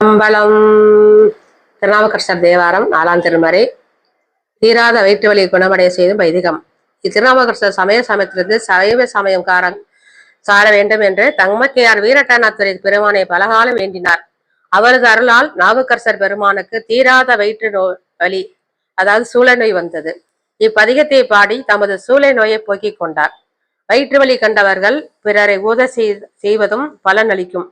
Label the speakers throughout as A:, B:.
A: அம்பலம் திருநாமகிருஷ்ணர் தேவாரம் நாலாம் திருமறை தீராத வயிற்று வலி குணமடைய செய்தும் வைதிகம் இத்திருநாமகிருஷ்ணர் சமய சமயத்திலிருந்து சைவ சமயம் காரன் சார வேண்டும் என்று தங்கமக்கையார் வீரட்டநாத்துறை பெருமானை பலகாலம் வேண்டினார். அவரது அருளால் நாவுக்கரசர் பெருமானுக்கு தீராத வயிற்று நோய் வலி அதாவது சூளை நோய் வந்தது. இப்பதிகத்தை பாடி தமது சூளை நோயை போக்கிக் கொண்டார். வயிற்று வலி கண்டவர்கள் பிறரை ஊத செய்வதும் பலன் அளிக்கும்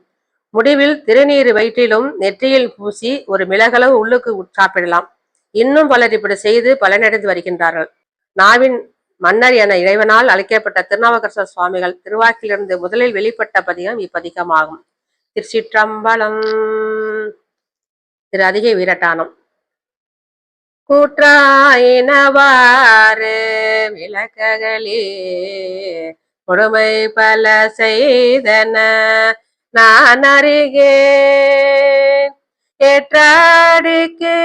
A: முடிவில் திருநீர் வயிற்றிலும் நெற்றியில் பூசி ஒரு மிளகளவு உள்ளுக்கு சாப்பிடலாம். இன்னும் பலர் இப்படி செய்து பலனடைந்து வருகின்றார்கள். நாவின் மன்னர் என இறைவனால் அழைக்கப்பட்ட திருநாவுக்கரசர் சுவாமிகள் திருவாக்கிலிருந்து முதலில் வெளிப்பட்ட பதிகம் இப்பதிகமாகும். திருச்சிற்றம்பலம் திரு அதிகை வீரட்டானம். கூற்றாயினவாறு விளக்ககளே கொடுமை பல செய்தன நான் அறிகேன் ஏற்றாடிக்கு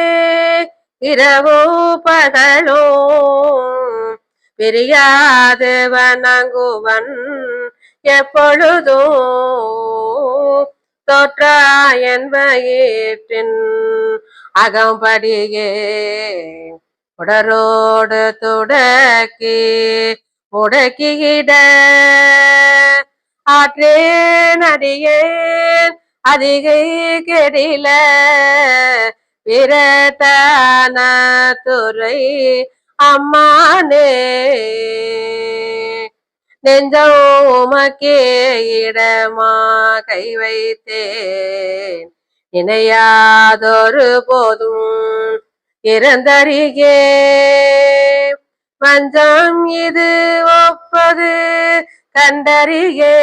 A: இரவோ பகலோ. பிரியாது வணங்குவன் எப்பொழுதோ. தோற்றா என்பயிற்றின் அகம்படியே உடரோடு துடக்கி முடக்கிட ஆற்றேன் அடியேன் அதிகை கெடில. விரட்டான துறை அம்மானே. நெஞ்சம் உமக்கே இடமா கை வைத்தேன். இணையாதொரு போதும் இறந்தறிகே வஞ்சம் இது ஒப்பது கண்டறியே.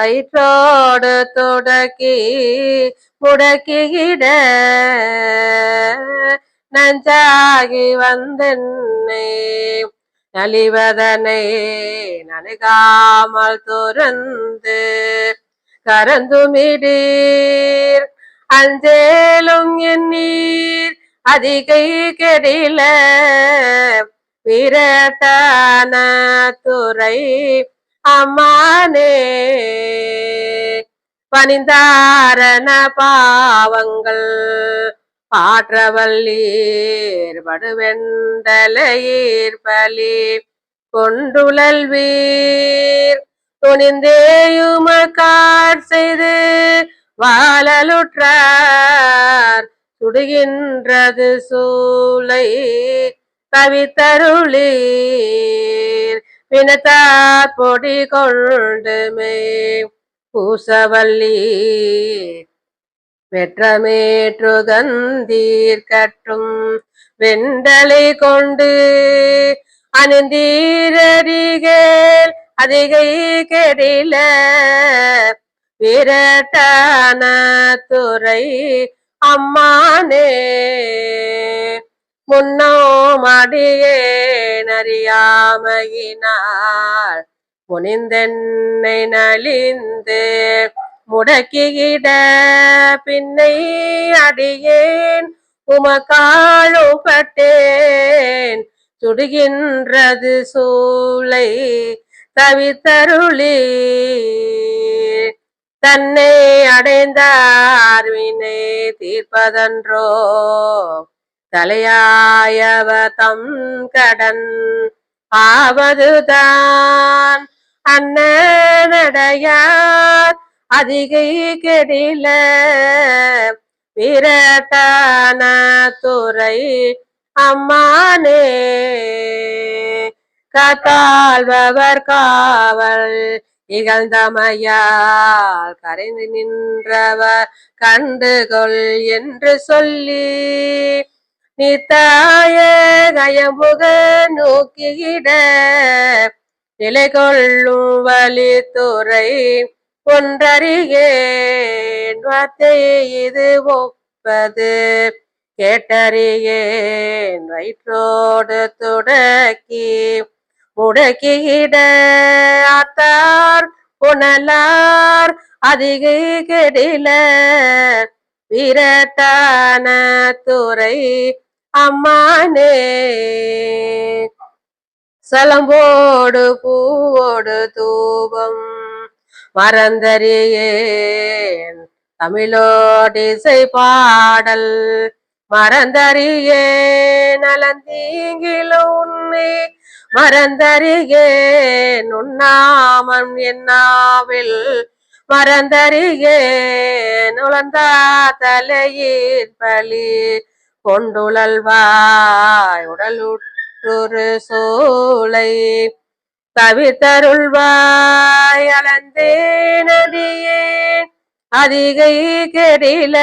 A: வயிற்றோடு தொடக்கி முடக்கிட நஞ்சாகி வந்தென்னே. நலிவதனை நணுகாமல் துறந்து கரந்துமிடீர். அஞ்சேலும் என் நீர் அதிகை கெடில. விரட்டான துறை அம்மானே. பனிந்தாரண பாவங்கள் பாற்றவல்லீர் வடுவெண்டலையீர் பலி கொண்டுழல் வீர் துணிந்தேயுமக்கார் செய்து வாழலுற்றார். சுடுகின்றது சூளை கவித்தருளீர். வினத்தார் பொடி கொண்டுமே பூசவல்லி வெற்றமேற்றுகந்தீர் கற்றும் வெண்டலை கொண்டு அணிந்தீரடிகள் அதிகை கெடில. விரட்டான துறை அம்மானே. முன்னோமடியே அடியேன் முனிந்தென்னை நலிந்து முடக்கிட பின்னை அடியேன். உமக்காழுபட்டேன் சுடுகின்றது சூளை தவித்தருளி தன்னை அடைந்தார் வினை தீர்ப்பதன்றோ தலையாயவ தம் கடன் ஆவதுதான். அண்ணனடையார் அதிகை கெடில விரட்டான துறை அம்மானே. கத்தாழ்பவர் காவல் இகழ்ந்தமையால் கரைந்து நின்றவர் கண்டுகொள் என்று சொல்லி நித்தாய கயம்புக நோக்கிட நிலை கொள்ளும் வழித்துறை ஒன்றறியேன். வார்த்தை இது ஒப்பது கேட்டறியேன். வயிற்றோடு துடக்கி முடக்கிட ஆத்தார் புனலார் அதிக கெடில விரட்டான துறை அம்மானே சலம்போடு பூவோடு தூபம் மறந்தறியேன். தமிழோடிசை பாடல் மறந்தறியேன். நலந்தீங்கில உன்னை மறந்தறியே நுண்ணாமம் என்னாவில் மறந்தறியே நுழந்தா தலையின் பலி கொண்டுழல்வாய் உடலுற்றொரு சோலை தவித்தருள்வாய் அலந்தே நதியே. அதிகை கெடில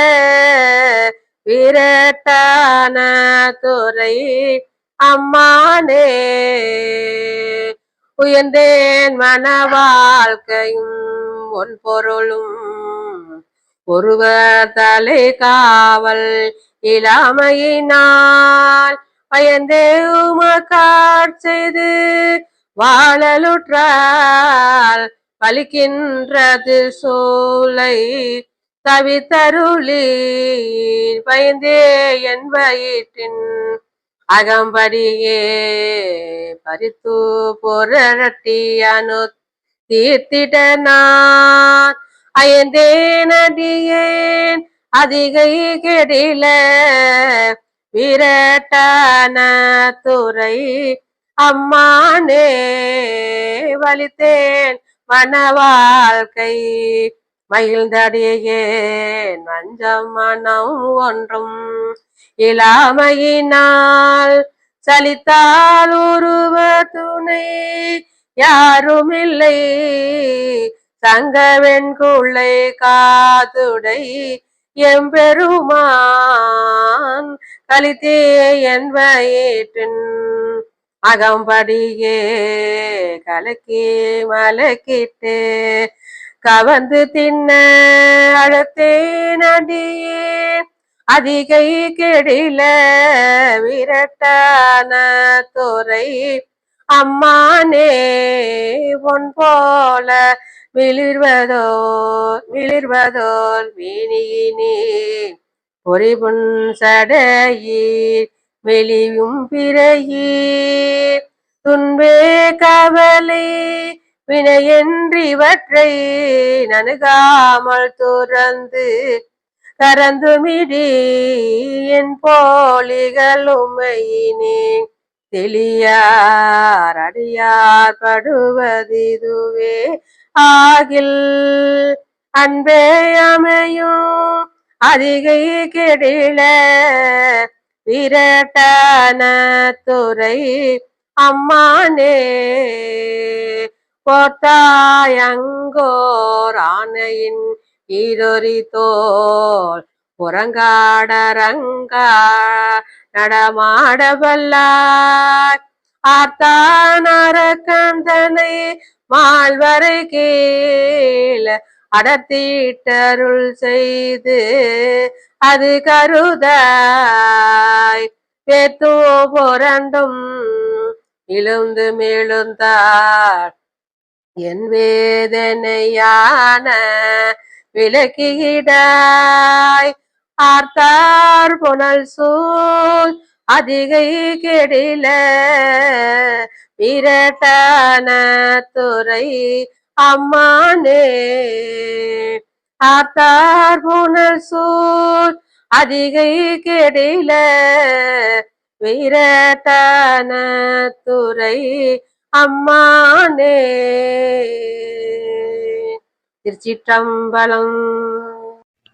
A: விரட்டான துறை அம்மானே. உயர்ந்தேன் மன வாழ்க்கையும் உன் பொருளும் ஒருவர் தலை காவல் இளமையினால் பயந்தே உமக்கார் செய்து வாழலுற்றால் பலிக்கின்றது சோலை தவித்தருளி பயந்தே என் வயிற்றின் அகம்படியே பறித்து பொரட்டியனு தீர்த்திட நான் அயந்தேன் நடியேன் அதிகை கெடில விரட்டான துறை அம்மானே வலித்தேன் மன வாழ்க்கை மகிழ்ந்தடியேன் மஞ்சம் மனம் ஒன்றும் இளாமையினால் சலித்தால் உருவ துணை யாரும் இல்லை சங்கவெண்குள்ளை காதுடை எம்பெருமான் கலித்தே என் வயிற்றின் அகம்படியே கலக்கி மலக்கிட்டு கவந்து தின்ன அழுத்தேன் அடியே அதிகை கெடில விரட்டான துறை அம்மானே பொன் போல விளிர்வதோல் விளிர்வதோல் வீணியினே. பொறிபுன் சடையீர் வெளியும் பிறையீர். துன்பே கவலை வினையன்றிவற்றை நணுகாமல் துறந்து கரந்துமிடி என் போலிகள் உமையினேன் தெளியார் அடியார் படுவதிதுவே ஆகில் அன்பே அமையும். அதிகை கெடில விரட்டான துறை அம்மானே. போத்தாயங்கோர் ஆனையின் ஈரொரி தோல் புறங்காடரங்கா நடமாடவல்லார். ஆர்த்தானரக்கந்தனை மால்வரை கீழ அடர்த்தீட்டருள் செய்து அது கருதாய். பேத்தோ புரண்டும் இழுந்து மேழுந்தார். என் வேதனையான விலக்கிடாய் ஆர்த்தார் புனல் சூழ் அதிகை கெடில. விரட்டான துறை அம்மானே ஆர்த்தார் புனல் சூழ் அதிகை கெடில. விரட்டான துறை அம்மானே. திருச்சிற்றம்பலம்